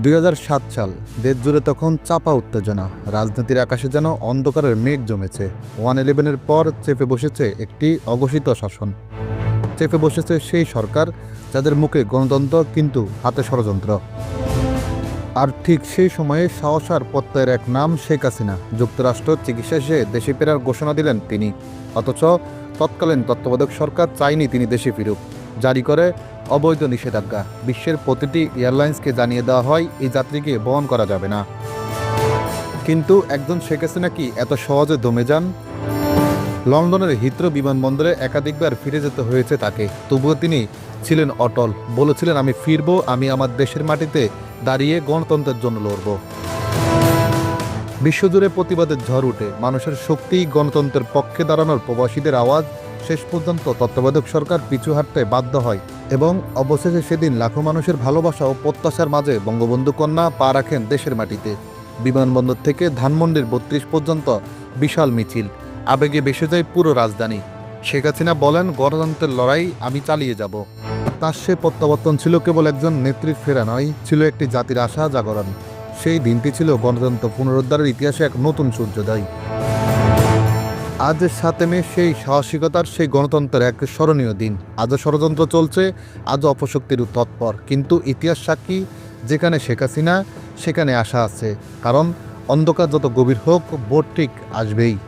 দুই হাজার সাত সাল দেশ জুড়ে তখন চাপা উত্তেজনা। রাজনীতির আকাশে যেন অন্ধকারের মেঘ জমেছে। ওয়ান ইলেভেনের পর চেপে বসেছে একটি অঘোষিত শাসন। চেপে বসেছে সেই সরকার যাদের মুখে গণতন্ত্র কিন্তু হাতে ষড়যন্ত্র। আর ঠিক সেই সময়ে সাহসার প্রত্যয়ের এক নাম শেখ হাসিনা। যুক্তরাষ্ট্র চিকিৎসা শেষে দেশে ফেরার ঘোষণা দিলেন তিনি। অথচ তৎকালীন তত্ত্বাবধায়ক সরকার চায়নি তিনি দেশে ফিরুক। জারি করে অবৈধ নিষেধাজ্ঞা। বিশ্বের প্রতিটি এয়ারলাইন্সকে জানিয়ে দেওয়া হয়, এই যাত্রীকে বহন করা যাবে না। কিন্তু একজন শেখ হাসিনা কি এত সহজে দমে যান? লন্ডনের হিত্র বিমানবন্দরে একাধিকবার ফিরে যেতে হয়েছে তাকে। তবুও তিনি ছিলেন অটল, বলেছিলেন, আমি ফিরব, আমি আমার দেশের মাটিতে দাঁড়িয়ে গণতন্ত্রের জন্য লড়ব। বিশ্বজুড়ে প্রতিবাদের ঝড় উঠে। মানুষের শক্তি গণতন্ত্রের পক্ষে দাঁড়ানোর প্রবাসীদের আওয়াজ শেষ পর্যন্ত তত্ত্বাবধায়ক সরকার পিছু হাঁটতে বাধ্য হয় এবং অবশেষে সেদিন লাখো মানুষের ভালোবাসা ও প্রত্যাশার মাঝে বঙ্গবন্ধু কন্যা পা রাখেন দেশের মাটিতে। বিমানবন্দর থেকে ধানমন্ডির বত্রিশ পর্যন্ত বিশাল মিছিল। আবেগে বেসে যায় পুরো রাজধানী। শেখ হাসিনা বলেন, গণতন্ত্রের লড়াই, আমি চালিয়ে যাব। তার সে প্রত্যাবর্তন ছিল কেবল একজন নেত্রীর ফেরা নয়, ছিল একটি জাতির আশা জাগরণ। সেই দিনটি ছিল গণতন্ত্র পুনরুদ্ধারের ইতিহাসে এক নতুন সূর্যোদয়। আজ সাথে মে সেই সাহসিকতার সেই গণতন্ত্রের এক স্মরণীয় দিন। আজও ষড়যন্ত্র চলছে আজও অপশক্তির তৎপর। কিন্তু ইতিহাস সাক্ষী, যেখানে শেখ হাসিনা, সেখানে আশা আছে। কারণ অন্ধকার যত গভীর হোক ভোট ঠিক আসবেই।